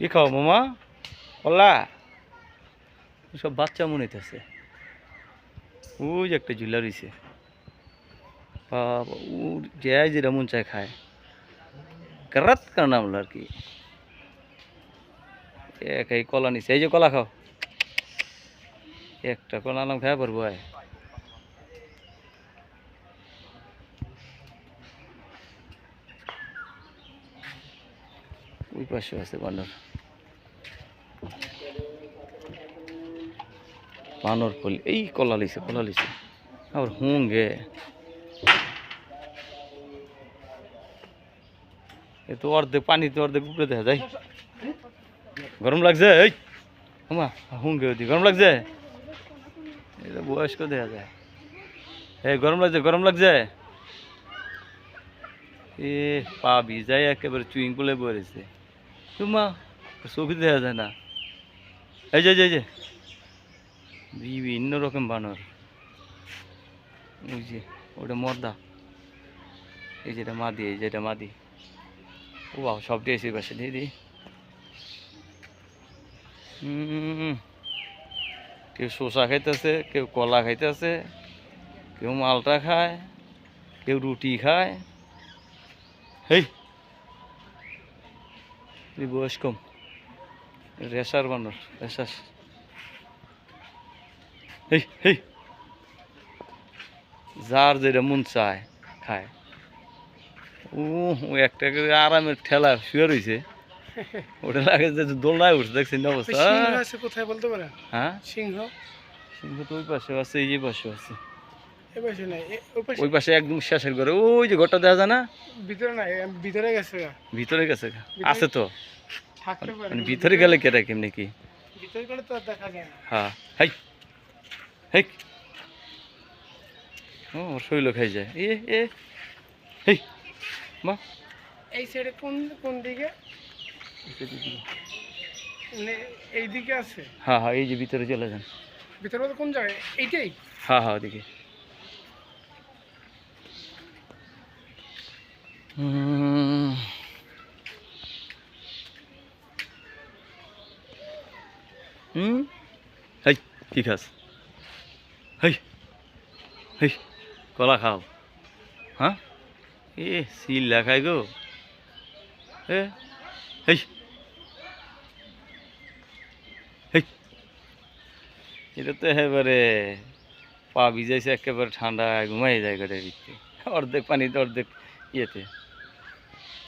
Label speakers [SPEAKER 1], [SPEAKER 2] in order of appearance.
[SPEAKER 1] কি খাও মামা? কলা? সব বাচ্চা মনে হইতেছে। ওই যে একটা ঝুলা রয়েছে বাবা ও যে যেটা মন চায় খায়। কারাত কার নামলো আর কি? এক এই কলা নিছে। এই যে কলা খাও। একটা কলা নাম খাওয়া পারব আয়। ওই পাশে আছে বানর। বানর কলি এই কলা লিছে কলা লিছে আবার হুঙ্গে। এ তো অর্ধেক পানি তো অর্ধেক উপরে দেখা যায়। গরম লাগছে? এই! আমা হুঙ্গে ওদি গরম লাগছে? এটা বয়স্ক দেখা যায়। এই গরম লাগছে গরম লাগছে? এ পা ভিজাই একেবারে চুইং পুলে পড়েছে তোমা চোখে দেখা যায় না। এই যে, যে। বিভিন্ন রকম বানর। যে, ওটা মর্দা। এই যেটা মাদি, এই যেটা মাদি। ও বাবা সবটি এসে পাশে হুম কেউ শসা খাইতেছে, কেউ কলা খাইতেছে, কেউ মালটা খায়, কেউ রুটি খায়। হেই! বয়স কম রেশার বানর রেশাস হেই হেই। যার যেটা মন চায় খায়। ও একটা করে আরামের ঠেলা শুয়ে রয়েছে ওটা লাগে যে দোলনায় উঠছে দেখছেন না অবস্থা?
[SPEAKER 2] কোথায় বলতে পারেন
[SPEAKER 1] হ্যাঁ?
[SPEAKER 2] সিংহ?
[SPEAKER 1] সিংহ তো ওই পাশে আছে এই যে পাশে আছে
[SPEAKER 2] ওই পাশে?
[SPEAKER 1] একদম শেষের ঘরে ওই যে ঘরটা দেখা যায় না?
[SPEAKER 2] ভিতরে ভিতরে গেছে।
[SPEAKER 1] ভিতরে গেছে আছে তো?
[SPEAKER 2] পারে
[SPEAKER 1] মানে ভিতরে গেলে কেটা কেমনি কি?
[SPEAKER 2] ভিতরে গেলে তো দেখা যায় না।
[SPEAKER 1] হ্যাঁ। হাই! হেই। ও ওর শৈল খাই যায়। এ এ। হেই মা।
[SPEAKER 2] এই সাইডে কোন কোন দিকে? মানে এই দিকে আছে?
[SPEAKER 1] হ্যাঁ হ্যাঁ এই যে ভিতরে চলে যান।
[SPEAKER 2] ভিতরে বলতে কোন জায়গায়? এইটাই?
[SPEAKER 1] হ্যাঁ হ্যাঁ ওদিকে। হুম। হুম? হেই কি খাস? হেই হেই, কলা খাও। হ্যাঁ? এ সিল দেখাই গো। এ, হেই। হেই। এটা তো একেবারে পা ভিজাইছে, একেবারে ঠান্ডা ঘুমাই যায় গাড়ির ভিতরে। অর্ধেক পানিতে, অর্ধেক ইয়েতে।